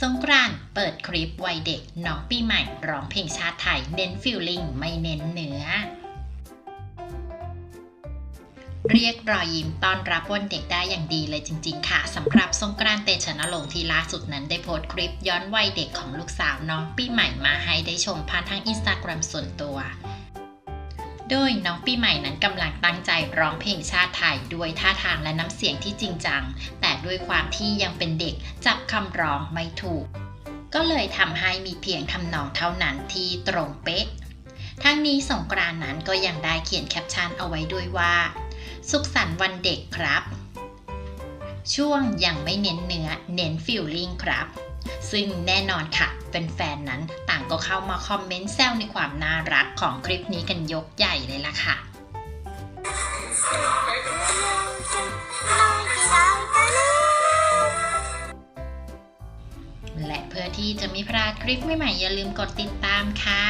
สงกรานเปิดคลิปวัยเด็กน้องปีใหม่ร้องเพลงชาติไทยเน้นฟิลลิ่งไม่เน้นเนื้อ เรียกรอยยิ้มต้อนรับวันเด็กได้อย่างดีเลยจริง ๆ ค่ะสำหรับสงกรานเตชะนรงที่ล่าสุดนั้นได้โพสต์คลิปย้อนวัยเด็กของลูกสาวน้องปีใหม่มาให้ได้ชมผ่านทางอินสตาแกรมส่วนตัวโดยน้องปีใหม่นั้นกำลังตั้งใจร้องเพลงชาติไทยด้วยท่าทางและน้ำเสียงที่จริงจัง แต่ด้วยความที่ยังเป็นเด็กจับ คำร้องไม่ถูก ก็เลยทำให้มีเพียงทำนองเท่านั้นที่ตรงเป๊ะ ทั้งนี้สงกรานต์นั้นก็ยังได้เขียนแคปชั่นเอาไว้ด้วยว่า สุขสันต์วันเด็กครับ ช่วงยังไม่เน้นเนื้อเน้นฟิลลิ่งครับซึ่งแน่นอนค่ะเป็นแฟนๆนั้นต่างก็เข้ามาคอมเมนต์แซวในความน่ารักของคลิปนี้กันยกใหญ่เลยล่ะค่ะ พื่อที่จะไม่พลาดคลิปใหม่ๆอย่าลืมกดติดตามค่ะ